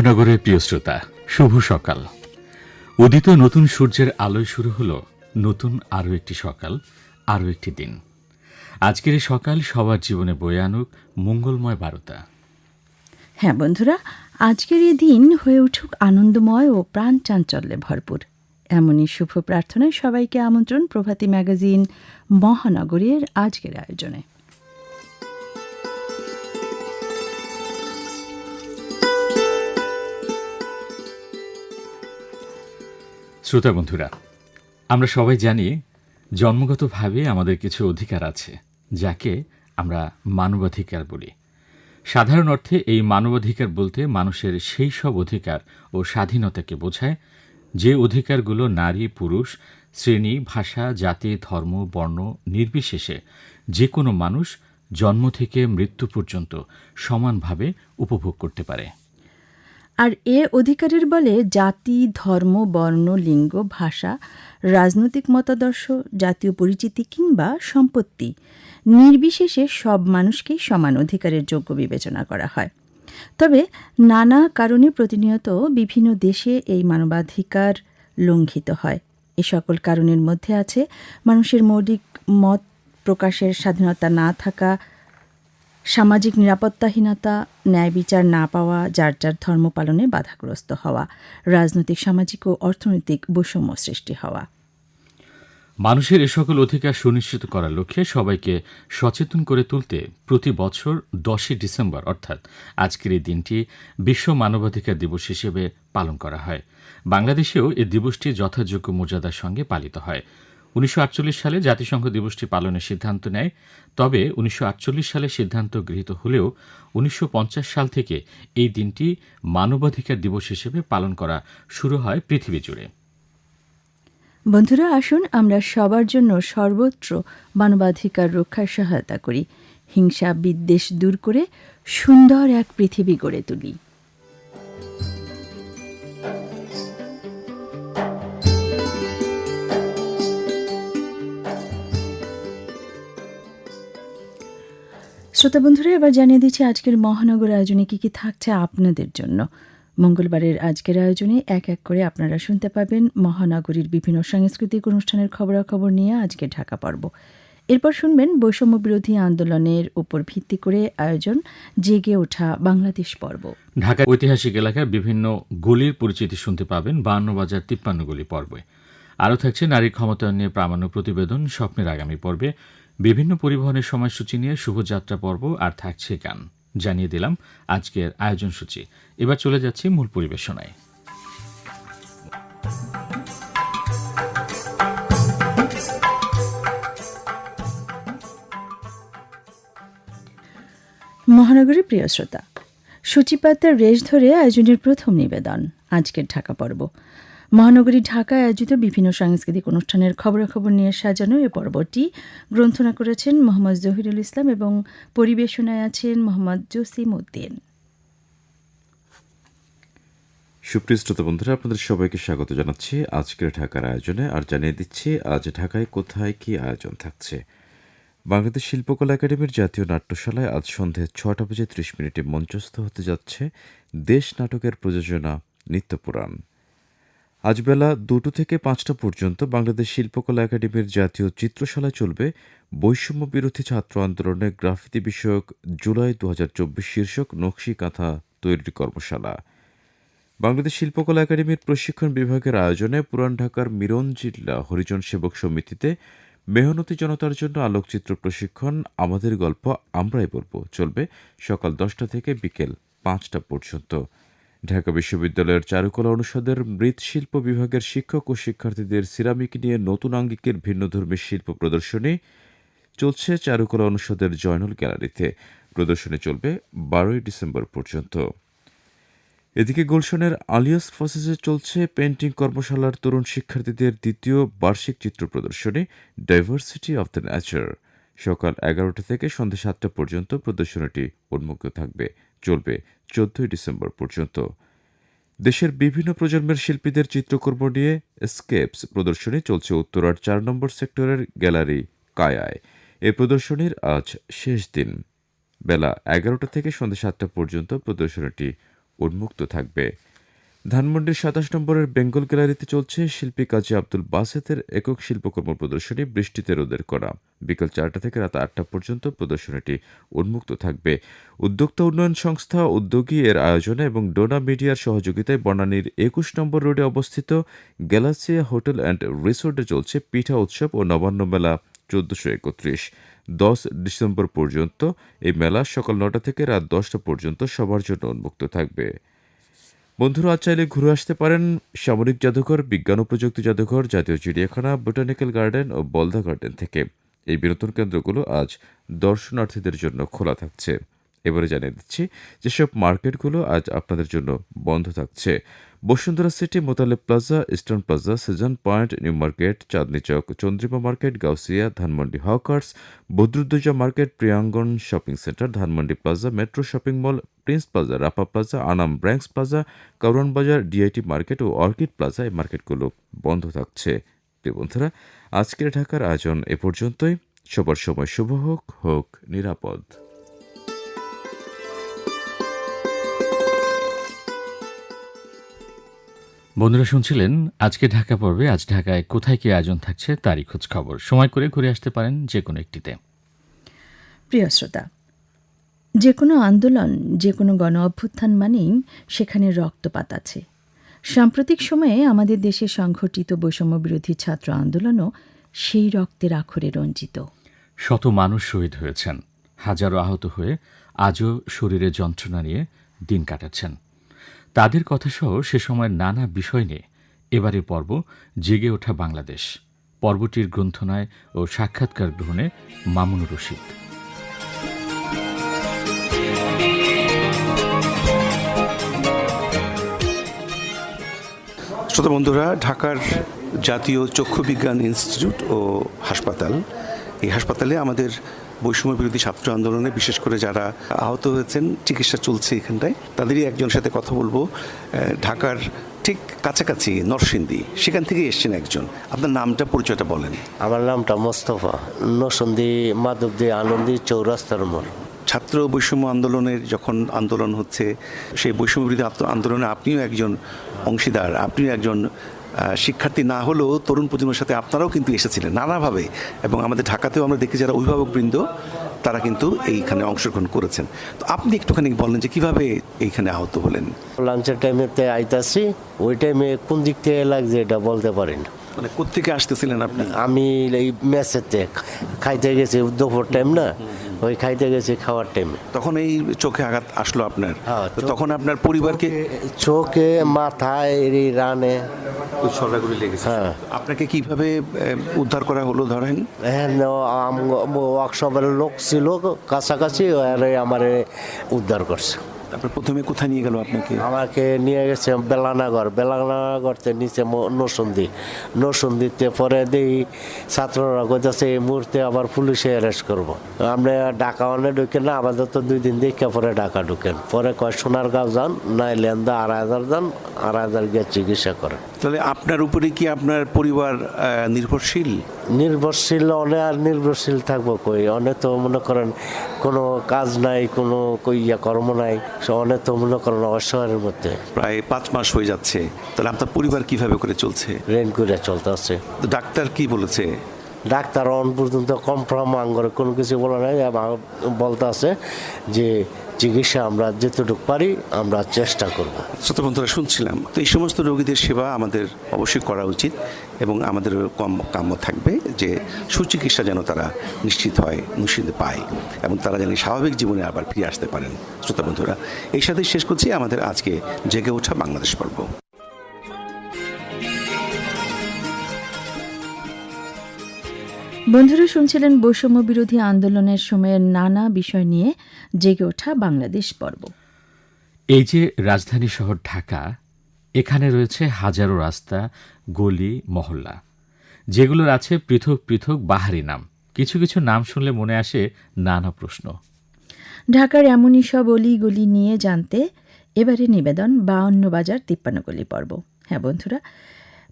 মহানগরের প্রিয় শ্রোতা, শুভ সকাল। উদিত নতুন সূর্যের আলোয় শুরু হলো নতুন আরও একটি সকাল, আরও একটি দিন। আজকের এই সকাল সবার জীবনে বয়ে আনুক মঙ্গলময় বারতা। হ্যাঁ বন্ধুরা, আজকের এই দিন হয়ে উঠুক আনন্দময় ও প্রাণ চাঞ্চল্যে ভরপুর। এমনই শুভ প্রার্থনায় সবাইকে আমন্ত্রণ প্রভাতী ম্যাগাজিন মহানগরীর আজকের আয়োজনে। শ্রোতা বন্ধুরা, আমরা সবাই জানি জন্মগতভাবে আমাদের কিছু অধিকার আছে, যাকে আমরা মানবাধিকার বলি। সাধারণ অর্থে এই মানবাধিকার বলতে মানুষের সেই সব অধিকার ও স্বাধীনতাকে বোঝায়, যে অধিকারগুলো নারী, পুরুষ, শ্রেণি, ভাষা, জাতি, ধর্ম, বর্ণ, নির্বিশেষে যে কোনো মানুষ জন্ম থেকে মৃত্যু পর্যন্ত সমানভাবে উপভোগ করতে পারে। আর এ অধিকারের বলে জাতি, ধর্ম, বর্ণ, লিঙ্গ, ভাষা, রাজনৈতিক মতাদর্শ, জাতীয় পরিচিতি কিংবা সম্পত্তি নির্বিশেষে সব মানুষকেই সমান অধিকারের যোগ্য বিবেচনা করা হয়। তবে নানা কারণে প্রতিনিয়ত বিভিন্ন দেশে এই মানবাধিকার লঙ্ঘিত হয়। এ সকল কারণের মধ্যে আছে মানুষের মৌলিক মত প্রকাশের স্বাধীনতা না থাকা সামাজিক নিরাপত্তাহীনতা, ন্যায় বিচার না পাওয়া, যার যার ধর্ম পালনে বাধাগ্রস্ত হওয়া, রাজনৈতিক, সামাজিক ও অর্থনৈতিক বৈষম্য সৃষ্টি হওয়া। মানুষের এ সকল অধিকার সুনিশ্চিত করার লক্ষ্যে সবাইকে সচেতন করে তুলতে প্রতি বছর দশই ডিসেম্বর, অর্থাৎ আজকের এই দিনটি বিশ্ব মানবাধিকার দিবস হিসেবে পালন করা হয়। বাংলাদেশেও এই দিবসটি যথাযোগ্য মর্যাদার সঙ্গে পালিত হয়। উনিশশো আটচল্লিশ সালে জাতিসংঘ দিবসটি পালনের সিদ্ধান্ত নেয়, তবে উনিশশো আটচল্লিশ সালে সিদ্ধান্ত গৃহীত হলেও উনিশশো পঞ্চাশ সাল থেকে এই দিনটি মানবাধিকার দিবস হিসেবে পালন করা শুরু হয় পৃথিবী জুড়ে। বন্ধুরা, আসুন আমরা সবার জন্য সর্বত্র মানবাধিকার রক্ষার সহায়তা করি। হিংসা, বিদ্বেষ দূর করে সুন্দর এক পৃথিবী গড়ে তুলি। শ্রোতা বন্ধুরা, এবার জানিয়ে দিচ্ছি আজকের মহানগর আয়োজনে কি কি থাকছে আপনাদের জন্য। মঙ্গলবারের আজকের আয়োজনে এক এক করে আপনারা শুনতে পাবেন মহানগরীর বিভিন্ন সাংস্কৃতিক অনুষ্ঠানের খবরাখবর নিয়ে আজকে ঢাকা পর্ব। এরপর শুনবেন বৈষম্য বিরোধী আন্দোলনের উপর ভিত্তি করে আয়োজন জেগে ওঠা বাংলাদেশ পর্ব। ঢাকার ঐতিহাসিক এলাকার বিভিন্ন গলির পরিচিতি শুনতে পাবেন বান্ন বাজার তিপ্পান্ন গলি পর্বে। আরও থাকছে নারী ক্ষমতায়ন নিয়ে প্রামাণ্য প্রতিবেদন স্বপ্নের আগামী পর্বে। বিভিন্ন পরিবহনের সময়সূচি নিয়ে শুভযাত্রা পর্ব আর থাকছে গান জানিয়ে দিলাম আজকের আয়োজন সূচি এবার চলে যাচ্ছি মূল পরিবেশনায়। মহানগরীর প্রিয় শ্রোতা, সূচিপাতার রেশ ধরে আয়োজনের প্রথম নিবেদন আজকের ঢাকা পর্ব। মহানগরী ঢাকায় আয়োজিত বিভিন্ন সাংস্কৃতিক অনুষ্ঠানের খবরাখবর নিয়ে সাজানো এ পর্বটি গ্রন্থনা করেছেন মোহাম্মদ জহিরুল ইসলাম এবং পরিবেশনায় আছেন মোহাম্মদ জসিম উদ্দিন। সুপ্রিয় বন্ধুরা, আপনাদের সবাইকে স্বাগত জানাচ্ছি আজকের ঢাকার আয়োজনে। আর জানিয়ে দিচ্ছি, আজ ঢাকায় কোথায় কি আয়োজন থাকছে। বাংলাদেশ শিল্পকলা একাডেমির জাতীয় নাট্যশালায় আজ সন্ধে ছটা বেজে ত্রিশ মিনিটে মঞ্চস্থ হতে যাচ্ছে দেশ নাটকের প্রযোজনা নিত্যপুরাণ। আজ বেলা দুটো থেকে পাঁচটা পর্যন্ত বাংলাদেশ শিল্পকলা একাডেমির জাতীয় চিত্রশালা চলবে বৈষম্য বিরোধী ছাত্র আন্দোলনে গ্রাফিতি বিষয়ক জুলাই দু হাজার চব্বিশ শীর্ষক নকশি কাঁথা তৈরির কর্মশালা। বাংলাদেশ শিল্পকলা একাডেমির প্রশিক্ষণ বিভাগের আয়োজনে পুরান ঢাকার মিরন জিল্লা হরিজন সেবক সমিতিতে মেহনতি জনতার জন্য আলোকচিত্র প্রশিক্ষণ, আমাদের গল্প আমরাই বলব, চলবে সকাল দশটা থেকে বিকেল পাঁচটা পর্যন্ত। ঢাকা বিশ্ববিদ্যালয়ের চারুকলা অনুষদের মৃৎশিল্প বিভাগের শিক্ষক ও শিক্ষার্থীদের সিরামিক নিয়ে নতুন আঙ্গিকের ভিন্নধর্মী শিল্প প্রদর্শনী চলছে চারুকলা অনুষদের জয়নুল গ্যালারিতে। প্রদর্শনী চলবে বারোই ডিসেম্বর পর্যন্ত। এদিকে গুলশনের আলিয়াস ফসেসে চলছে পেন্টিং কর্মশালার তরুণ শিক্ষার্থীদের দ্বিতীয় বার্ষিক চিত্র প্রদর্শনী ডাইভার্সিটি অব দ্য ন্যাচার সকাল এগারোটা থেকে সন্ধ্যা সাতটা পর্যন্ত প্রদর্শনীটি উন্মুক্ত থাকবে। চলবে চোদ্দই ডিসেম্বর পর্যন্ত। দেশের বিভিন্ন প্রজন্মের শিল্পীদের চিত্রকর্ম নিয়ে স্কেপস প্রদর্শনী চলছে উত্তরার চার নম্বর সেক্টরের গ্যালারি কায়ায়। এই প্রদর্শনীর আজ শেষ দিন। বেলা এগারোটা থেকে সন্ধ্যা সাতটা পর্যন্ত প্রদর্শনীটি উন্মুক্ত থাকবে। ধানমন্ডির সাতাশ নম্বরের বেঙ্গল গ্যালারিতে চলছে শিল্পী কাজী আব্দুল বাসেতের একক শিল্পকর্ম প্রদর্শনী বৃষ্টিতে রোদের করা বিকেল চারটা থেকে রাত আটটা পর্যন্ত প্রদর্শনীটি উন্মুক্ত থাকবে। উদ্যোক্তা উন্নয়ন সংস্থা উদ্যোগী এর আয়োজনে এবং ডোনা মিডিয়ার সহযোগিতায় বনানীর একুশ নম্বর রোডে অবস্থিত গ্যালাসিয়া হোটেল অ্যান্ড রিসোর্টে চলছে পিঠা উৎসব ও নবান্ন মেলা চোদ্দশো একত্রিশ। দশ ডিসেম্বর পর্যন্ত এই মেলা সকাল নটা থেকে রাত দশটা পর্যন্ত সবার জন্য উন্মুক্ত থাকবে। বন্ধুরা, আজ চাইলে ঘুরে আসতে পারেন সামরিক জাদুঘর, বিজ্ঞান ও প্রযুক্তি জাদুঘর, জাতীয় চিড়িয়াখানা, বোটানিক্যাল গার্ডেন ও বলদা গার্ডেন থেকে। এই বিনোদন কেন্দ্রগুলো আজ দর্শনার্থীদের জন্য খোলা থাকছে। এবারে জানিয়ে দিচ্ছি, যেসব মার্কেটগুলো আজ আপনাদের জন্য বন্ধ থাকছে। Bashundhara city Motaleb plaza, eastern plaza, season point, new market, Chandni Chawk, Chandrima market, Gausia, Dhanmondi hawkers, Badruddoza market, Priyangan shopping centre, Dhanmondi plaza, metro shopping mall, prince plaza, Rapa plaza, Anam ব্র্যাঙ্কস plaza, Karwan Bazar, DIT market ও orchid plaza এই মার্কেটগুলো বন্ধ থাকছে। প্রিয় বন্ধুরা, আজকের ঢাকার আয়োজন এ পর্যন্তই। সবার সময় শুভ হোক হোক নিরাপদ। বন্ধুরা শুনছিলেন আজকে ঢাকা পর্বে আজ ঢাকায় কোথায় কি আয়োজন থাকছে তারই খোঁজ খবর। সময় করে ঘুরে আসতে পারেন যে কোনো একটিতে। প্রিয় শ্রোতা যে কোনো আন্দোলন যে কোনো গণ অভ্যুত্থান মানেই সেখানে রক্তপাত আছে। সাম্প্রতিক সময়ে আমাদের দেশে সংঘটিত বৈষম্য বিরোধী ছাত্র আন্দোলনও সেই রক্তের আখরে রঞ্জিত। শত মানুষ শহীদ হয়েছেন। হাজারো আহত হয়ে আজও শরীরে যন্ত্রণা নিয়ে দিন কাটাচ্ছেন। তাদের কথাসহ সে সময়ের নানা বিষয় নিয়ে এবারে পর্ব জেগে ওঠা বাংলাদেশ। পর্বটির গ্রন্থনায় ও সাক্ষাৎকার গ্রহণে মামুনুর রশিদ। শ্রোতা বন্ধুরা, ঢাকার জাতীয় চক্ষু বিজ্ঞান ইনস্টিটিউট ও হাসপাতাল। এই হাসপাতালে আমাদের বৈষম্য বিরোধী ছাত্র আন্দোলনে বিশেষ করে যারা আহত হয়েছেন চিকিৎসা চলছে এখানটায় তাদেরই একজনের সাথে কথা বলব। ঢাকার ঠিক কাছাকাছি নরসিংদী সেখান থেকে এসছেন একজন। আপনার নামটা পরিচয়টা বলেন। আমার নামটা মোস্তফা নসন্দি মাধবদী আনন্দী চৌরাস্তার মোড়। ছাত্র বৈষম্য আন্দোলনের যখন আন্দোলন হচ্ছে সেই বৈষম্য বিরোধী আন্দোলনে আপনিও একজন অংশীদার আপনিও একজন শিক্ষার্থী না হলেও তরুণ প্রজন্মের সাথে আপনারাও কিন্তু এসেছিলেন নানাভাবে। এবং আমাদের ঢাকাতেও আমরা দেখি যারা অভিভাবকবৃন্দ তারা কিন্তু এইখানে অংশগ্রহণ করেছেন। তো আপনি একটুখানি বলেন যে কীভাবে এইখানে আহত হলেন? লাঞ্চের টাইমে টাইমেতে আইতাছি ওই টাইমে কোন দিক থেকে লাগছে এটা বলতে পারি না। মানে কোথেকে আসতেছিলেন আপনি? আমি এই মেসেতে খাইতে গেছি দুপুর টাইম না। ওই খাইতে গেছি খাওয়ার টাইমে তখন এই চোখে আঘাত আসলো আপনার? হ্যাঁ, তখন আপনার পরিবারকে চোখে মাথায় এই রানে। সরাগুলি লেগেছে। হ্যাঁ। আপনাকে কীভাবে উদ্ধার করা হলো ধরেন? হ্যাঁ ওয়ার্কশপের লোক ছিল কাছাকাছি আর আমারে উদ্ধার করছে। আপনার প্রথমে কোথায় নিয়ে গেল আপনাকে? আমাকে নিয়ে গেছে বেলানাগর। বেলানাগরতে নিচে নসন্দি নসন্দিতে পরে দেই ছাত্ররা কইতাছে এই মুহূর্তে আবার পুলিশে অ্যারেস্ট করব। আমরা ঢাকা অনেক ঢুকেন না আমাদের তো দুই দিন দেখে পরে ঢাকা ঢুকেন। পরে কয় সোনারগাঁও যান নাই লেন্দা আড়াই হাজার যান আড়াই হাজার গিয়ে চিকিৎসা করেন। তাহলে আপনার উপরে কি আপনার পরিবার নির্ভরশীল? নির্ভরশীল অনেক আর নির্ভরশীল থাকব কই? অনেক তো মনে করেন কোনো কাজ নাই কোনো কই ইয়া কর্ম নাই। মনে অসহায়ের মধ্যে। প্রায় পাঁচ মাস হয়ে যাচ্ছে। তাহলে আপনার পরিবার কীভাবে করে চলছে? রেন করে চলতেছে তো ডাক্তার কি বলেছে? ডাক্তার অন পর্যন্ত কনফার্ম আঙ্গরে কোনো কিছু বলে নাই বলতে আছে যে চিকিৎসা আমরা যেতটুকু পারি, আমরা চেষ্টা করব। শ্রোতা বন্ধুরা, শুনছিলাম। তো এই সমস্ত রোগীদের সেবা আমাদের অবশ্যই করা উচিত এবং আমাদের কম কাম্য থাকবে যে সুচিকিৎসা যেন তারা নিশ্চিত হয়, নিশ্চিত পায় এবং তারা যেন স্বাভাবিক জীবনে আবার ফিরে আসতে পারেন। শ্রোতা বন্ধুরা, এই সাথে শেষ করছি আমাদের আজকে জেগে ওঠা বাংলাদেশ পর্ব। বন্ধুরা শুনছিলেন বৈষম্য বিরোধী আন্দোলনের সময়ের নানা বিষয় নিয়ে জেগে ওঠা বাংলাদেশ পর্ব। এই যে রাজধানী শহর ঢাকা এখানে রয়েছে হাজারো রাস্তা গলি মহল্লা যেগুলোর আছে পৃথক পৃথক বাহারি নাম। কিছু কিছু নাম শুনলে মনে আসে নানা প্রশ্ন। ঢাকার এমনই সব অলি গলি নিয়ে জানতে এবারে নিবেদন বাউন্ন বাজার তিপ্পান্ন গলি পর্ব। হ্যাঁ বন্ধুরা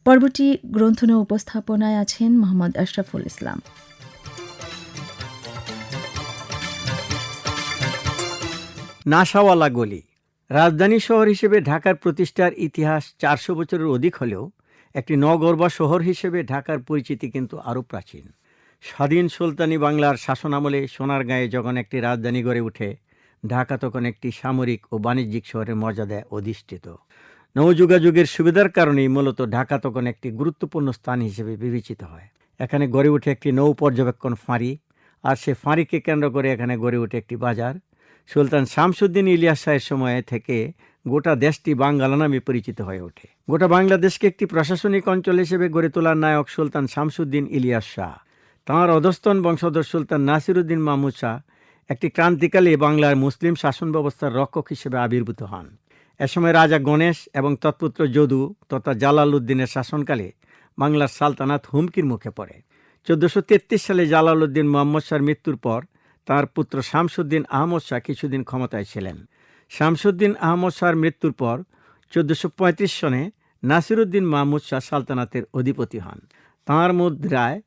পর্বটি গ্রন্থনা উপস্থাপনায় আছেন মোহাম্মদ আশরাফুল ইসলাম। নাশাওয়ালা গলি, রাজধানী শহর হিসেবে ঢাকার প্রতিষ্ঠার ইতিহাস চারশো বছরের অধিক হলেও একটি নগর বা শহর হিসেবে ঢাকার পরিচিতি কিন্তু আরও প্রাচীন। স্বাধীন সুলতানি বাংলার শাসনামলে সোনারগাঁয়ে যখন একটি রাজধানী গড়ে ওঠে ঢাকা তখন একটি সামরিক ও বাণিজ্যিক শহরের মর্যাদায় অধিষ্ঠিত। নৌযোগাযোগের সুবিধার কারণেই মূলত ঢাকা তখন একটি গুরুত্বপূর্ণ স্থান হিসেবে বিবেচিত হয়। এখানে গড়ে ওঠে একটি নৌ পর্যবেক্ষণ ফাঁড়ি, আর সে ফাঁড়িকে কেন্দ্র করে এখানে গড়ে ওঠে একটি বাজার। সুলতান শামসুদ্দিন ইলিয়াস শাহের সময় থেকে গোটা দেশটি বাঙ্গালা নামে পরিচিত হয়ে ওঠে। গোটা বাংলাদেশকে একটি প্রশাসনিক অঞ্চল হিসেবে গড়ে তোলার নায়ক সুলতান শামসুদ্দিন ইলিয়াস শাহ। তাঁর অধস্তন বংশধর সুলতান নাসিরুদ্দিন মাহমুদ শাহ একটি ক্রান্তিকালে বাংলার মুসলিম শাসন ব্যবস্থার রক্ষক হিসেবে আবির্ভূত হন। এ সময় রাজা গণেশ এবং তৎপুত্র যদু তথা জালাল উদ্দিনের শাসনকালে বাংলার সালতানাত হুমকির মুখে পড়ে। চোদ্দশো সালে জালাল উদ্দিন মোহাম্মদ শাহর মৃত্যুর পর তার পুত্র শামসুদ্দিন আহমদ শাহ কিছুদিন ক্ষমতায় ছিলেন। শামসুদ্দিন আহমদ শাহর মৃত্যুর পর চোদ্দশো পঁয়ত্রিশ সনে নাসিরুদ্দিন মাহমুদ শাহ সালতানাতের অধিপতি হন। তাঁর মুদ্রায়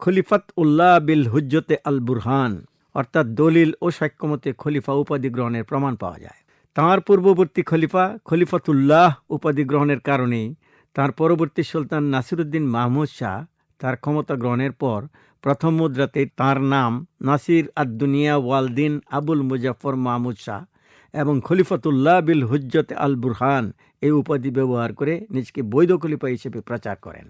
খলিফাত উল্লাহ বিল হুজ্জতে আল বুরহান অর্থাৎ দলিল ও সাক্ষ্যমতে খলিফা উপাধি গ্রহণের প্রমাণ পাওয়া যায়। তাঁর পূর্ববর্তী খলিফা খলিফাতুল্লাহ উপাধি গ্রহণের কারণেই তার পরবর্তী সুলতান নাসিরুদ্দিন মাহমুদ শাহ তার ক্ষমতা গ্রহণের পর প্রথম মুদ্রাতে তার নাম নাসির আদ-দুনিয়া ওয়ালদিন আবুল মুজাফর মাহমুদ শাহ এবং খলিফাতুল্লাহ বিল হুজ্জত আল বুরহান এই উপাধি ব্যবহার করে নিজকে বৈধ খলিফা হিসেবে প্রচার করেন।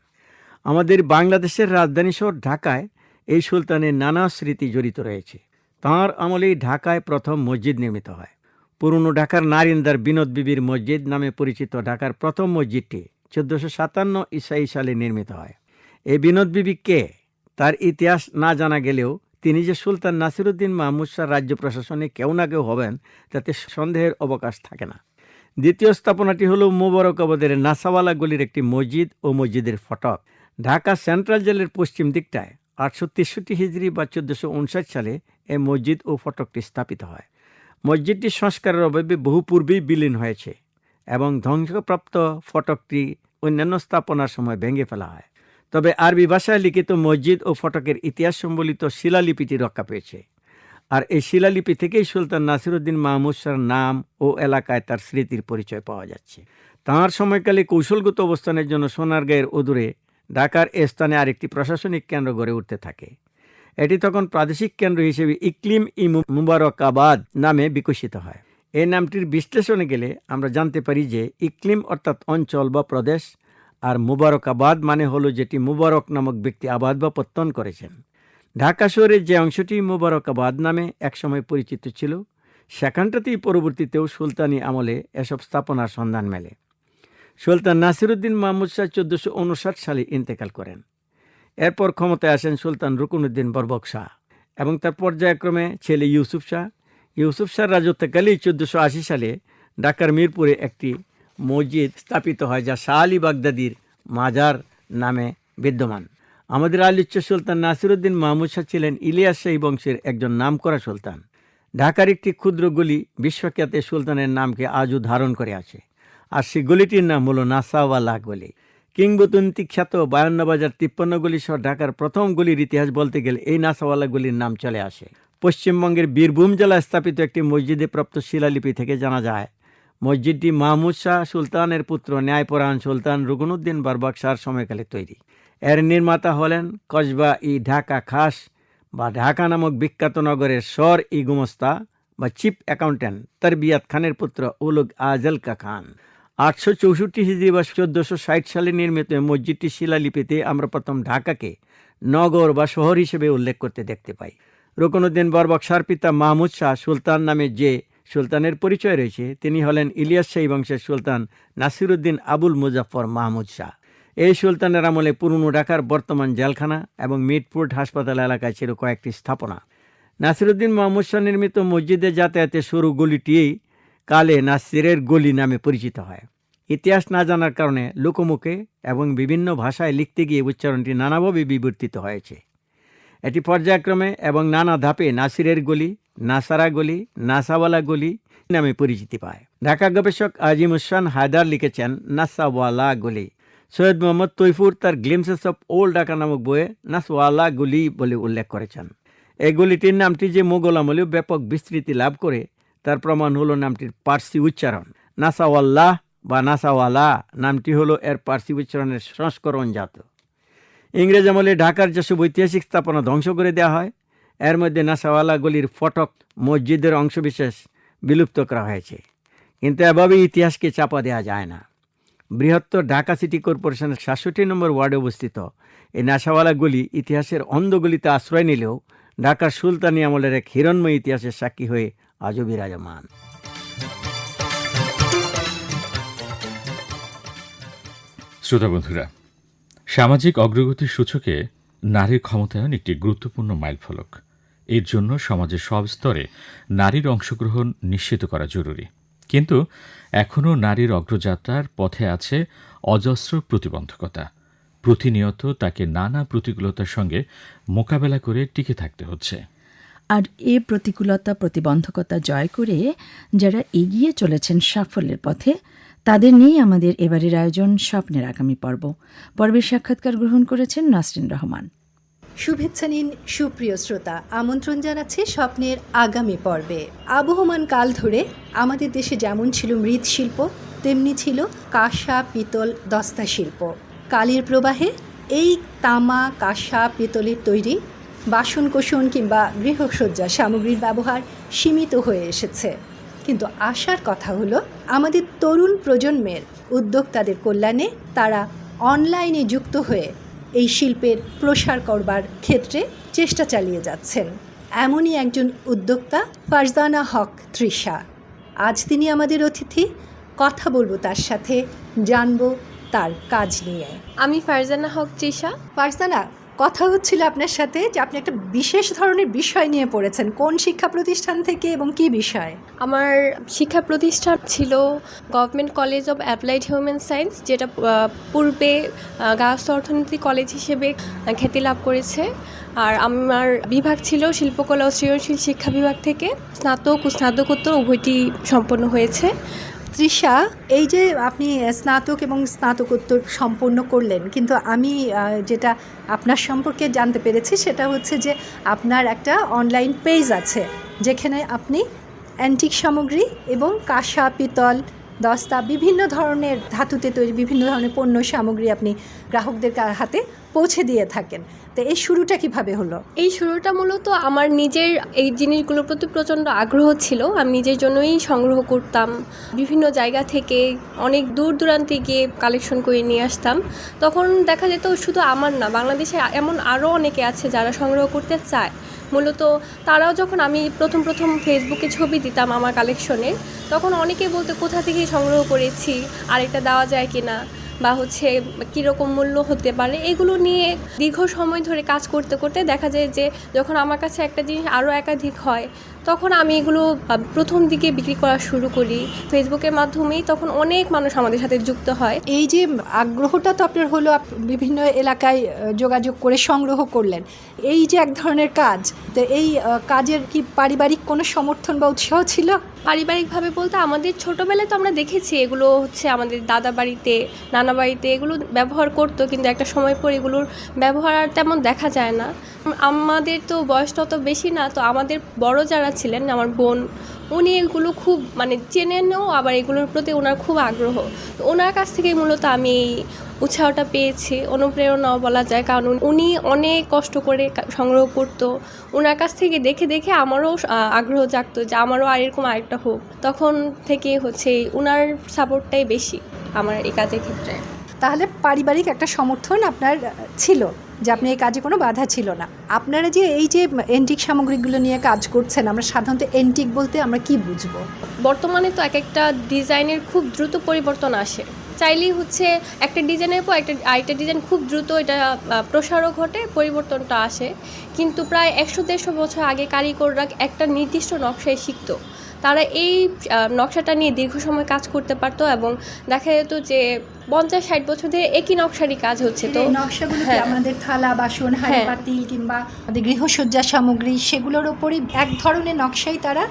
আমাদের বাংলাদেশের রাজধানী শহর ঢাকায় এই সুলতানের নানা স্মৃতি জড়িত রয়েছে। তাঁর আমলেই ঢাকায় প্রথম মসজিদ নির্মিত হয়। পুরনো ঢাকার নারিন্দার বিনোদ বিবির মসজিদ নামে পরিচিত ঢাকার প্রথম মসজিদটি চোদ্দশো সাতান্ন ইসাই সালে নির্মিত হয়। এই বিনোদ বিবি কে? তার ইতিহাস না জানা গেলেও তিনি যে সুলতান নাসিরুদ্দিন মাহমুদ শাহ রাজ্য প্রশাসনে কেউ না কেউ হবেন, তাতে সন্দেহের অবকাশ থাকে না। দ্বিতীয় স্থাপনাটি হল মুবারকাবাদের নাসাওয়ালা গলির একটি মসজিদ ও মসজিদের ফটক। ঢাকা সেন্ট্রাল জেলের পশ্চিম দিকটায় আটশো তেষট্টি হিজড়ি বা চোদ্দশো উনষাট সালে এ মসজিদ ও ফটকটি স্থাপিত হয়। মসজিদটি সংস্কারের অভাবে বহু পূর্বেই বিলীন হয়েছে এবং ধ্বংসপ্রাপ্ত ফটকটি অন্যান্য স্থাপনার সময় ভেঙে ফেলা হয়। তবে আরবি ভাষায় লিখিত মসজিদ ও ফটকের ইতিহাস সম্বলিত শিলালিপিটি রক্ষা পেয়েছে। আর এই শিলালিপি থেকেই সুলতান নাসিরুদ্দিন মাহমুদ শাহর নাম ও এলাকায় তার স্মৃতির পরিচয় পাওয়া যাচ্ছে। তাঁর সময়কালে কৌশলগত অবস্থানের জন্য সোনারগাঁয়ের অদূরে ঢাকার এ স্থানে আরেকটি প্রশাসনিক কেন্দ্র গড়ে উঠতে থাকে। এটি তখন প্রাদেশিক কেন্দ্র হিসেবে ইকলিম ই মুবারকাবাদ নামে বিকশিত হয়। এই নামটির বিশ্লেষণে গেলে আমরা জানতে পারি যে ইকলিম অর্থাৎ অঞ্চল বা প্রদেশ, আর মুবারকাবাদ মানে হলো যেটি মুবারক নামক ব্যক্তি আবাদ বা পত্তন করেছেন। ঢাকা শহরের যে অংশটি মুবারকাবাদ নামে একসময় পরিচিত ছিল, সেখানটাতেই পরবর্তীতেও সুলতানি আমলে এসব স্থাপনার সন্ধান মেলে। সুলতান নাসিরুদ্দিন মাহমুদ শাহ চোদ্দশো উনষাট সালে ইন্তেকাল করেন। এরপর ক্ষমতায় আসেন সুলতান রুকুনুদ্দিন বরবক শাহ এবং তার পর্যায়ক্রমে ছেলে ইউসুফ শাহ। ইউসুফ শাহর রাজত্বকালেই চোদ্দোশো আশি সালে ঢাকার মিরপুরে একটি মসজিদ স্থাপিত হয় যা শাহ আলী বাগদাদির মাজার নামে বিদ্যমান। আমাদের আলোচ্য সুলতান নাসিরুদ্দিন মাহমুদ শাহ ছিলেন ইলিয়াস শাহী বংশের একজন নামকরা সুলতান। ঢাকার একটি ক্ষুদ্র গলি বিশ্বখ্যাতে সুলতানের নামকে আজও ধারণ করে আছে। আর সেই গলিটির নাম হলো নাসাওয়ালা গলি। কিংবদন্তি খ্যাত বায়ান্ন বাজার তিপ্পান্ন গলি সহ ঢাকার প্রথম গলির ইতিহাস বলতে গেলে এই নাসাওয়ালা গলির নাম চলে আসে। পশ্চিমবঙ্গের বীরভূম জেলায় স্থাপিত একটি মসজিদে প্রাপ্ত শিলালিপি থেকে জানা যায়, মসজিদটি মাহমুদ শাহ সুলতানের পুত্র, ন্যায়পরায়ণ সুলতান রুকনুদ্দিন বারবাক শাহর সময়কালে তৈরি। এর নির্মাতা হলেন কসবা ই ঢাকা খাস বা ঢাকা নামক বিখ্যাত নগরের সর ই গুমস্তা বা চিফ অ্যাকাউন্ট্যান্ট তরবিয়াত খানের পুত্র উলুগ আজলকা খান। আটশো চৌষট্টি হিজড়ি বা চোদ্দশো ষাট সালে নির্মিত মসজিদটি শিলালিপিতে আমরা প্রথম ঢাকাকে নগর বা শহর হিসেবে উল্লেখ করতে দেখতে পাই। রুকনুদ্দিন বরবক শাহর পিতা মাহমুদ শাহ সুলতান নামে যে সুলতানের পরিচয় রয়েছে, তিনি হলেন ইলিয়াস শাহী বংশের সুলতান নাসিরুদ্দিন আবুল মুজাফর মাহমুদ শাহ। এই সুলতানের আমলে পুরনো ঢাকার বর্তমান জেলখানা এবং মিটফুট হাসপাতাল এলাকায় ছিল কয়েকটি স্থাপনা। নাসিরুদ্দিন মাহমুদ শাহ নির্মিত মসজিদে যাতায়াতের সরু গলিটি কালে নাসিরের গলি নামে পরিচিত হয়। ইতিহাস না জানার কারণে লোকমুখে এবং বিভিন্ন ভাষায় লিখতে গিয়ে উচ্চারণটি নানাভাবে বিবর্তিত হয়েছে। এটি পর্যায়ক্রমে এবং নানা ধাপে নাসিরের গলি, নাসারা গলি, নাসাওয়ালা গলি নামে পরিচিতি পায়। ঢাকা গবেষক আজিম উসান হায়দার লিখেছেন, নাসাওয়ালা গলি। সৈয়দ মোহাম্মদ তৈফুর তার গ্লিমসেস অফ ওল্ড ঢাকা নামক বইয়ে নাসওয়ালা গলি বলে উল্লেখ করেছেন। এই গলিটির নামটি যে মোগল আমলেও ব্যাপক বিস্তৃতি লাভ করে তার প্রমাণ হলো নামটির পার্সি উচ্চারণ। নাসাওয়াল্লাহ বা নাসাওয়ালা, নামটি হলো এর পার্সি উচ্চারণের সংস্করণ জাত। ইংরেজ আমলে ঢাকার যেসব ঐতিহাসিক স্থাপনা ধ্বংস করে দেওয়া হয়, এর মধ্যে নাসাওয়ালা গলির ফটক, মসজিদের অংশবিশেষ বিলুপ্ত করা হয়েছে। কিন্তু এভাবে ইতিহাসকে চাপা দেওয়া যায় না। বৃহত্তর ঢাকা সিটি কর্পোরেশনের সাতষট্টি নম্বর ওয়ার্ডে অবস্থিত এই নাসাওয়ালা গলি ইতিহাসের অন্ধগলিতে আশ্রয় নিলেও ঢাকার সুলতানি আমলের এক হিরণ্ময় ইতিহাসের সাক্ষী হয়ে আজও বিরাজমান। শ্রোতা বন্ধুরা, সামাজিক অগ্রগতির সূচকে নারীর ক্ষমতায়ন একটি গুরুত্বপূর্ণ মাইলফলক এর জন্য সমাজের সব স্তরে নারীর অংশগ্রহণ নিশ্চিত করা জরুরি। কিন্তু এখনও নারীর অগ্রযাত্রার পথে আছে অজস্র প্রতিবন্ধকতা। প্রতিনিয়ত তাকে নানা প্রতিকূলতার সঙ্গে মোকাবেলা করে টিকে থাকতে হচ্ছে। আর এ প্রতিকূলতা প্রতিবন্ধকতা জয় করে যারা এগিয়ে চলেছেন সাফল্যের পথে, তাদের নিয়েই আমাদের এবারের আয়োজন স্বপ্নের আগামী পর্ব। পর্বের সাক্ষাৎকার গ্রহণ করেছেন নাসরিন রহমান। শুভেচ্ছা নিন সুপ্রিয় শ্রোতা, আমন্ত্রণ জানাচ্ছি স্বপ্নের আগামী পর্বে। আবহমান কাল ধরে আমাদের দেশে যেমন ছিল মৃৎশিল্প, তেমনি ছিল কাঁসা, পিতল দস্তা শিল্প কালের প্রবাহে এই তামা, কাঁসা, পিতলের তৈরি বাসনকোসন কিংবা গৃহসজ্জা সামগ্রীর ব্যবহার সীমিত হয়ে এসেছে। কিন্তু আশার কথা হলো আমাদের তরুণ প্রজন্মের উদ্যোক্তাদের কল্যাণে তারা অনলাইনে যুক্ত হয়ে এই শিল্পের প্রসার করবার ক্ষেত্রে চেষ্টা চালিয়ে যাচ্ছেন। এমনই একজন উদ্যোক্তা ফারজানা হক তৃষা। আজ তিনি আমাদের অতিথি। কথা বলব তার সাথে জানব তার কাজ নিয়ে। আমি ফারজানা হক তৃষা। ফারজানা কথা হচ্ছিল আপনার সাথে যে আপনি একটা বিশেষ ধরনের বিষয় নিয়ে পড়েছেন। কোন শিক্ষা প্রতিষ্ঠান থেকে এবং কি বিষয়? আমার শিক্ষা প্রতিষ্ঠান ছিল government college of applied human science যেটা পূর্বে গার্হস্থ্য অর্থনীতি কলেজ হিসেবে খ্যাতি লাভ করেছে। আর আমার বিভাগ ছিল শিল্পকলা ও সৃজনশীল শিক্ষা বিভাগ থেকে। স্নাতক ও স্নাতকোত্তর উভয়টি সম্পন্ন হয়েছে। তৃষা, এই যে আপনি স্নাতক এবং স্নাতকোত্তর সম্পন্ন করলেন, কিন্তু আমি যেটা আপনার সম্পর্কে জানতে পেরেছি সেটা হচ্ছে যে আপনার একটা অনলাইন পেজ আছে, যেখানে আপনি অ্যান্টিক সামগ্রী এবং কাঁসা, পিতল দস্তা, বিভিন্ন ধরনের ধাতুতে তৈরি বিভিন্ন ধরনের পণ্য সামগ্রী আপনি গ্রাহকদের হাতে পৌঁছে দিয়ে থাকেন। তো এই শুরুটা কীভাবে হলো? এই শুরুটা মূলত আমার নিজের এই জিনিসগুলোর প্রতি প্রচণ্ড আগ্রহ ছিল। আমি নিজের জন্যই সংগ্রহ করতাম। বিভিন্ন জায়গা থেকে অনেক দূর দূরান্তে গিয়ে কালেকশন করে নিয়ে আসতাম। তখন দেখা যেত শুধু আমার না, বাংলাদেশে এমন আরও অনেকে আছে যারা সংগ্রহ করতে চায়। মূলত তারাও যখন আমি প্রথম প্রথম ফেসবুকে ছবি দিতাম আমার কালেকশনের তখন অনেকে বলতো, কোথা থেকে সংগ্রহ করেছি? আরেকটা দেওয়া যায় কি না বা হচ্ছে কীরকম মূল্য হতে পারে? এগুলো নিয়ে দীর্ঘ সময় ধরে কাজ করতে করতে দেখা যায় যে, যখন আমার কাছে একটা জিনিস আরও একাধিক হয় তখন আমি এগুলো প্রথম দিকে বিক্রি করা শুরু করি। ফেসবুকের মাধ্যমেই তখন অনেক মানুষ আমাদের সাথে যুক্ত হয়। এই যে আগ্রহটা তো আপনার হলো বিভিন্ন এলাকায় যোগাযোগ করে সংগ্রহ করলেন। এই যে এক ধরনের কাজ তো এই কাজের কি পারিবারিক কোনো সমর্থন বা উৎসাহ ছিল? পারিবারিকভাবে বলতে আমাদের ছোটোবেলায় তো আমরা দেখেছি এগুলো হচ্ছে আমাদের দাদা বাড়িতে নানা বাড়িতে এগুলো ব্যবহার করতো কিন্তু একটা সময় পর এগুলোর ব্যবহার আর তেমন দেখা যায় না। আমাদের তো বয়সটা অত বেশি না, তো আমাদের বড় যারা ছিলেন, আমার বোন, উনি এগুলো খুব মানে চেনেনও, আবার এগুলোর প্রতি ওনার খুব আগ্রহ। তো ওনার কাছ থেকে মূলত আমি এই উৎসাহটা পেয়েছি। অনুপ্রেরণাও বলা যায়, কারণ উনি- অনেক কষ্ট করে সংগ্রহ করতো। ওনার কাছ থেকে দেখে দেখে আমারও আগ্রহ জাগতো যে আমারও আর এরকম আরেকটা হোক। তখন থেকে হচ্ছে ওনার সাপোর্টটাই বেশি আমার এই কাজের ক্ষেত্রে। তাহলে পারিবারিক একটা সমর্থন আপনার ছিল? যে আপনি এই কাজে কোনো বাধা ছিল না। আপনারা যে এই যে এন্টিক সামগ্রীগুলো নিয়ে কাজ করছেন, আমরা সাধারণত এন্টিক বলতে আমরা কি বুঝব? বর্তমানে তো এক একটা ডিজাইনের খুব দ্রুত পরিবর্তন আসে। চাইলেই হচ্ছে একটা ডিজাইনের পর একটা, আরেকটা ডিজাইন খুব দ্রুত এটা প্রসারও ঘটে, পরিবর্তনটা আসে। কিন্তু প্রায় একশো দেড়শো বছর আগে কারিগররা একটা নির্দিষ্ট নকশায় শিখতো। তারা এই নকশাটা নিয়ে দীর্ঘ সময় কাজ করতে পারতো এবং দেখা যেত যে পঞ্চাশ ষাট বছর ধরে একই নকশারই কাজ হচ্ছে তো এই নকশাগুলো হ্যাঁ। আমাদের থালা বাসন হাঁড়ি হ্যাঁ। পাতিল কিংবা আমাদের গৃহসজ্জা সামগ্রী সেগুলোর ওপরই এক ধরনের নকশাই তারা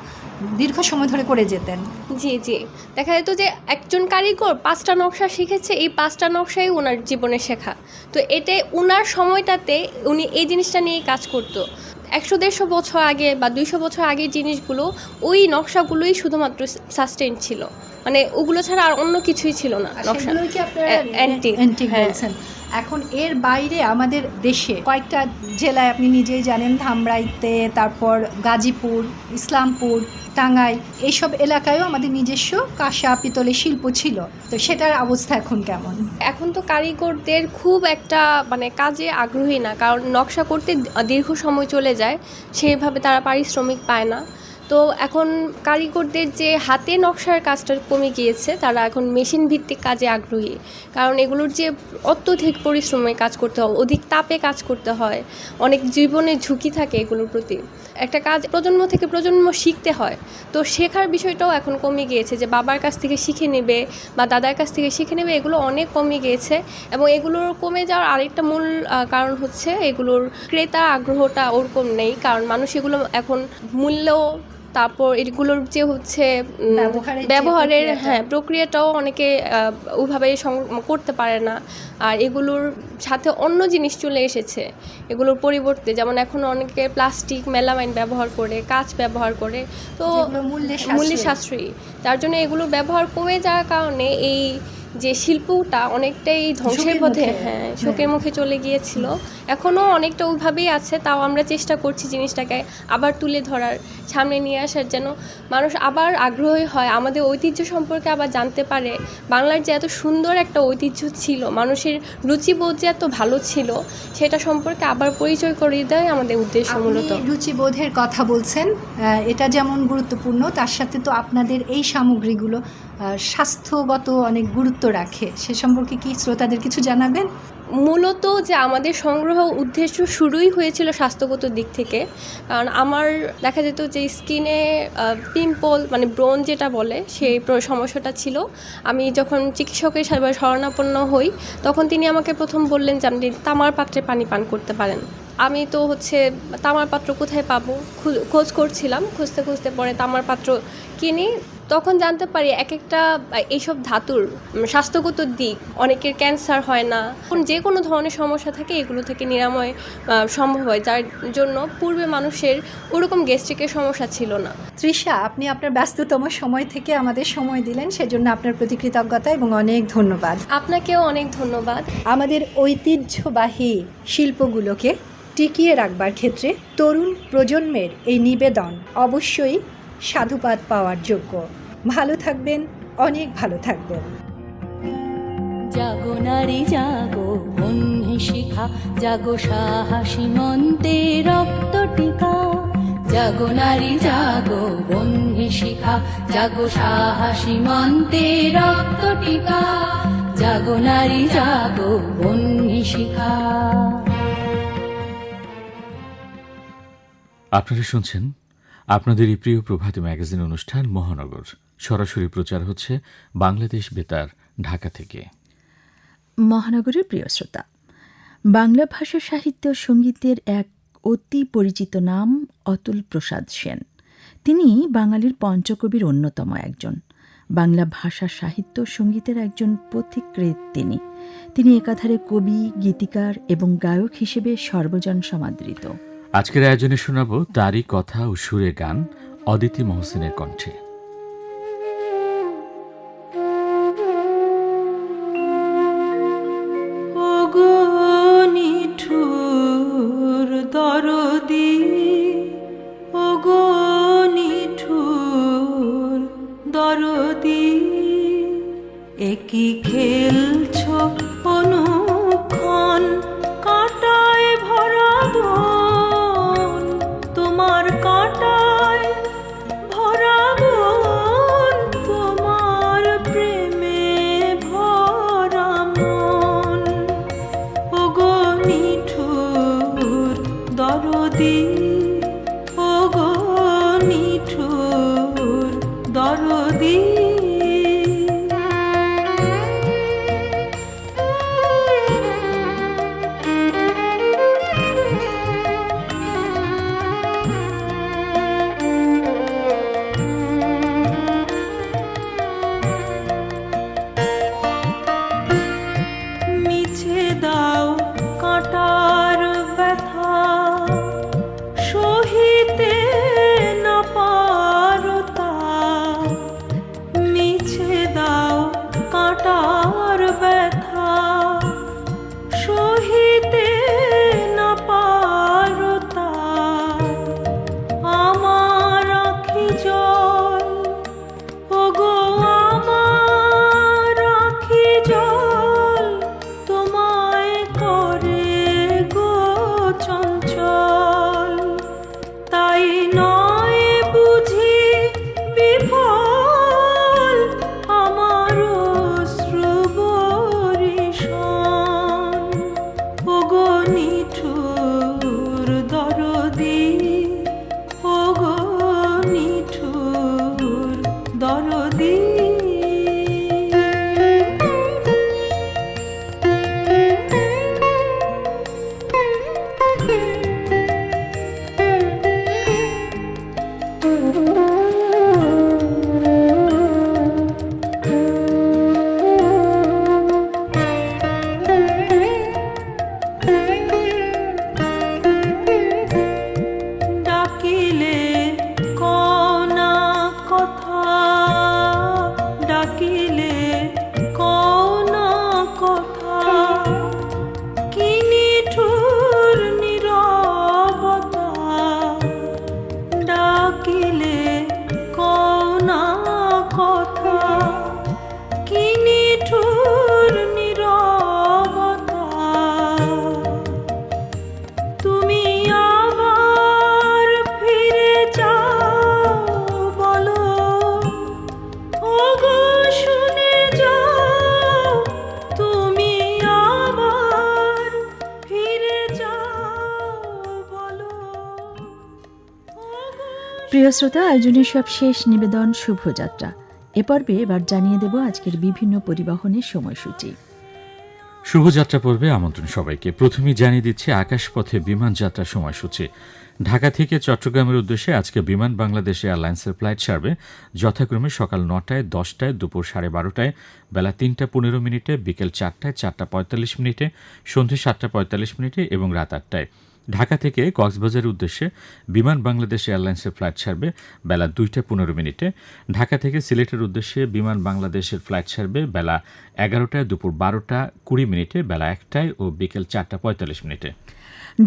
দীর্ঘ সময় ধরে করে যেতেন জি জি দেখা যেত যে একজন কারিগর পাঁচটা নকশা শিখেছে এই পাঁচটা নকশাই ওনার জীবনে শেখা তো এতে ওনার সময়টাতে উনি এই জিনিসটা নিয়েই কাজ করতো একশো দেড়শো বছর আগে বা দুইশো বছর আগের জিনিসগুলো ওই নকশাগুলোই শুধুমাত্র সাস্টেন ছিল। মানে ওগুলো ছাড়া আর অন্য কিছুই ছিল না নকশা। অ্যান্টিক হ্যাঁ। এখন এর বাইরে আমাদের দেশে কয়েকটা জেলায় আপনি নিজেই জানেন, ধামরাইতে, তারপর গাজীপুর, ইসলামপুর টাঙ্গাই এইসব এলাকায়ও আমাদের নিজস্ব কাঁসা পিতলের শিল্প ছিল। তো সেটার অবস্থা এখন কেমন? এখন তো কারিগরদের খুব একটা মানে কাজে আগ্রহী না, কারণ নকশা করতে দীর্ঘ সময় চলে যায়, সেভাবে তারা পারিশ্রমিক পায় না। তো এখন কারিগরদের যে হাতে নকশার কাজটা কমে গিয়েছে, তারা এখন মেশিন ভিত্তিক কাজে আগ্রহী। কারণ এগুলোর যে অত্যধিক পরিশ্রমে কাজ করতে হয়, অধিক তাপে কাজ করতে হয়, অনেক জীবনের ঝুঁকি থাকে এগুলোর প্রতি। একটা কাজ প্রজন্ম থেকে প্রজন্ম শিখতে হয়, তো শেখার বিষয়টাও এখন কমে গিয়েছে যে বাবার কাছ থেকে শিখে নেবে বা দাদার কাছ থেকে শিখে নেবে, এগুলো অনেক কমে গিয়েছে এবং এগুলোর কমে যাওয়ার আরেকটা মূল কারণ হচ্ছে এগুলোর ক্রেতা আগ্রহটা ওরকম নেই, কারণ মানুষ এগুলো এখন মূল্য তারপর এগুলোর যে হচ্ছে ব্যবহারের। হ্যাঁ প্রক্রিয়াটাও অনেকে ওইভাবে করতে পারে না আর এগুলোর সাথে অন্য জিনিস চলে এসেছে এগুলোর পরিবর্তে যেমন এখন অনেকে প্লাস্টিক মেলামাইন ব্যবহার করে কাঁচ ব্যবহার করে তো মূল্যে। সাশ্রয়ী তার জন্য এগুলো ব্যবহার কমে যাওয়ার কারণে এই যে শিল্পটা অনেকটাই ধ্বংসের পথে হ্যাঁ। শোকের মুখে চলে গিয়েছিল। এখনও অনেকটা ওইভাবেই আছে তাও আমরা চেষ্টা করছি জিনিসটাকে আবার তুলে ধরার সামনে নিয়ে আসার যেন মানুষ আবার আগ্রহী হয় আমাদের ঐতিহ্য সম্পর্কে আবার জানতে পারে। বাংলার যে এত সুন্দর একটা ঐতিহ্য ছিল মানুষের রুচিবোধ যে এত ভালো ছিল সেটা সম্পর্কে আবার পরিচয় করিয়ে দেয় আমাদের উদ্দেশ্য মূলত। রুচিবোধের কথা বলছেন এটা যেমন গুরুত্বপূর্ণ তার সাথে তো আপনাদের এই সামগ্রীগুলো স্বাস্থ্যগত অনেক গুরুত্ব রাখে, সে সম্পর্কে কি শ্রোতাদের কিছু জানাবেন? মূলত যে আমাদের সংগ্রহ উদ্দেশ্য শুরুই হয়েছিল স্বাস্থ্যগত দিক থেকে, কারণ আমার দেখা যেত যে স্কিনে পিম্পল মানে ব্রণ যেটা বলে, সেই সমস্যাটা ছিল। আমি যখন চিকিৎসকের শরণাপন্ন হই, তখন তিনি আমাকে প্রথম বললেন যে, আপনি তামার পাত্রে পানি পান করতে পারেন। আমি তো হচ্ছে, তামার পাত্র কোথায় পাবো? খোঁজ করছিলাম, খুঁজতে খুঁজতে পরে তামার পাত্র কিনি তখন জানতে পারি এক একটা এইসব ধাতুর স্বাস্থ্যগত দিক অনেকের ক্যান্সার হয় না। এখন যে কোনো ধরনের সমস্যা থাকে এগুলো থেকে নিরাময় সম্ভব হয় যার জন্য পূর্বে মানুষের ওরকম গ্যাস্ট্রিকের সমস্যা ছিল না। তৃষা আপনি আপনার ব্যস্ততম সময় থেকে আমাদের সময় দিলেন সেজন্য আপনার প্রতি কৃতজ্ঞতা এবং অনেক ধন্যবাদ। আপনাকেও অনেক ধন্যবাদ। আমাদের ঐতিহ্যবাহী শিল্পগুলোকে টিকিয়ে রাখবার ক্ষেত্রে তরুণ প্রজন্মের এই নিবেদন অবশ্যই সাধুবাদ পাওয়ার যোগ্য। ভালো থাকবেন অনেক ভালো থাকবেন। জাগো নারী জাগো বন্যে শিখা জাগো সাহসী মন্তে রক্ত টিকা। জাগো নারী জাগো বন্যে শিখা জাগো সাহসী মন্তে রক্ত টিকা। জাগো নারী জাগো বন্যে শিখা। আপনারা শুনছেন আপনাদের এই প্রিয় প্রভাতী ম্যাগাজিন অনুষ্ঠান মহানগর। সরাসরি প্রচার হচ্ছে বাংলাদেশ বেতার, ঢাকা থেকে। মহানগরের প্রিয় শ্রোতা, বাংলা ভাষা সাহিত্য সঙ্গীতের এক অতি পরিচিত নাম অতুল প্রসাদ সেন। তিনি বাঙালির পঞ্চকবির অন্যতম একজন। বাংলা ভাষা সাহিত্য সঙ্গীতের একজন পথিকৃত তিনি। তিনি একাধারে কবি, গীতিকার এবং গায়ক হিসেবে সর্বজন সমাদৃত। আজকের আয়োজনে শোনাব তারই কথা ও সুরে গান অদিতি মহসিনের কণ্ঠে। দরদী প্রিয় শ্রোতা, আয়োজনের সব শেষ নিবেদন শুভযাত্রা এ পর্বে এবার জানিয়ে দেব আজকের বিভিন্ন পরিবহনের সময়সূচি। শুভযাত্রা পর্বে আমন্ত্রণ সবাইকে। প্রথমেই জানিয়ে দিচ্ছে, আকাশপথে বিমান যাত্রার সময়সূচি। ঢাকা থেকে চট্টগ্রামের উদ্দেশ্যে আজকে বিমান বাংলাদেশ এয়ারলাইন্সের ফ্লাইট ছাড়বে। যথাক্রমে সকাল নটায়, দশটায়, দুপুর সাড়ে বারোটায়, বেলা তিনটা পনেরো মিনিটে, বিকেল চারটায়, চারটা পঁয়তাল্লিশ মিনিটে সন্ধ্যে সাতটা পঁয়তাল্লিশ মিনিটে এবং রাত আটটায়। ঢাকা থেকে কক্সবাজারের উদ্দেশ্যে বিমান বাংলাদেশ এয়ারলাইন্সের ফ্লাইট ছাড়বে বেলা দুইটা পনেরো মিনিটে। ঢাকা থেকে সিলেটের উদ্দেশ্যে বিমান বাংলাদেশের ফ্লাইট ছাড়বে বেলা এগারোটায় দুপুর বারোটা কুড়ি মিনিটে, বেলা একটায় ও বিকেল চারটা পঁয়তাল্লিশ মিনিটে।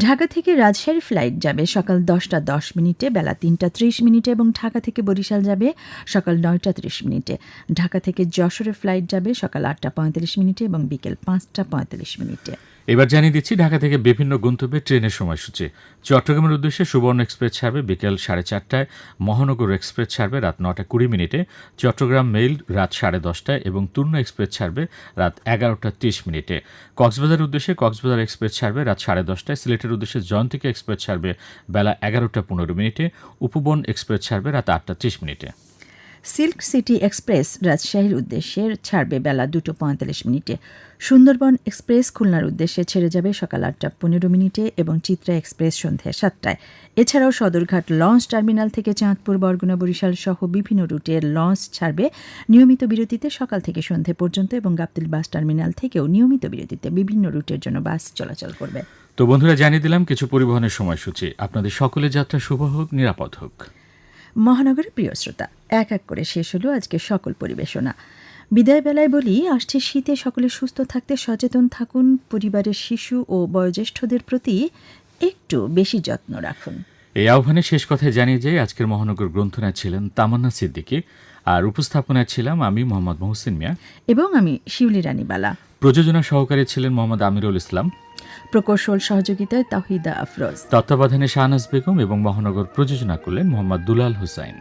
ঢাকা থেকে রাজশাহী ফ্লাইট যাবে সকাল দশটা দশ মিনিটে, বেলা তিনটা ত্রিশ মিনিটে এবং ঢাকা থেকে বরিশাল যাবে সকাল নয়টা ত্রিশ মিনিটে। ঢাকা থেকে যশোরে ফ্লাইট যাবে সকাল আটটা পঁয়তাল্লিশ মিনিটে এবং বিকেল পাঁচটা পঁয়তাল্লিশ মিনিটে। এবার জানিয়ে দিচ্ছি, ঢাকা থেকে বিভিন্ন গন্তব্যে ট্রেনের সময়সূচি। চট্টগ্রামের উদ্দেশ্যে সুবর্ণ এক্সপ্রেস ছাড়বে বিকেল সাড়ে চারটায়, মহানগর এক্সপ্রেস ছাড়বে রাত নটা কুড়ি মিনিটে, চট্টগ্রাম মেইল রাত সাড়ে দশটায় এবং তুর্ন এক্সপ্রেস ছাড়বে রাত এগারোটা তিরিশ মিনিটে। কক্সবাজার উদ্দেশ্যে কক্সবাজার এক্সপ্রেস ছাড়বে রাত সাড়ে দশটায়, সিলেটের উদ্দেশ্যে জয়ন্তিকা এক্সপ্রেস ছাড়বে বেলা এগারোটা পনেরো মিনিটে, উপবন এক্সপ্রেস ছাড়বে রাত আটটা ত্রিশ মিনিটে। সিল্ক সিটি এক্সপ্রেস রাজশাহীর উদ্দেশ্যে ছাড়বে বেলা দুটো পঁয়তাল্লিশ মিনিটে। সুন্দরবন এক্সপ্রেস খুলনার উদ্দেশ্যে ছেড়ে যাবে সকাল আটটা পনেরো মিনিটে এবং চিত্রা এক্সপ্রেস সন্ধ্যা সাতটায়। এছাড়াও সদরঘাট লঞ্চ টার্মিনাল থেকে চাঁদপুর, বরগুনা, বরিশাল সহ বিভিন্ন রুটের লঞ্চ ছাড়বে নিয়মিত বিরতিতে সকাল থেকে সন্ধে পর্যন্ত এবং গাবতিল বাস টার্মিনাল থেকেও নিয়মিত বিরতিতে বিভিন্ন রুটের জন্য বাস চলাচল করবে। তো বন্ধুরা, জানিয়ে দিলাম কিছু পরিবহনের সময়সূচি। আপনাদের সকলের যাত্রা শুভ হোক, নিরাপদ হোক। মহানগরের প্রিয় শ্রোতা এক এক করে শেষ হলো আজকে সকল পরিবেশনা। বিদায় বেলায় বলি আসছে শীতে সকলে সুস্থ থাকতে সচেতন থাকুন পরিবারের শিশু ও বয়োজ্যেষ্ঠদের প্রতি একটু বেশি যত্ন রাখুন। এই আহ্বানে শেষ কথায় জানিয়ে যাই আজকের মহানগর গ্রন্থনায় ছিলেন তামান্না সিদ্দিকী আর উপস্থাপনায় ছিলাম আমি মোহাম্মদ মহসিন মিয়া। এবং আমি শিউলি রানীবালা। প্রযোজনা সহকারী ছিলেন মোহাম্মদ আমিরুল ইসলাম। প্রকৌশল সহযোগিতায় তাহিদা আফরোজ। তত্ত্বাবধানে শাহনাজ বেগম এবং মহানগর প্রযোজনা করলেন মোহাম্মদ দুলাল হুসাইন।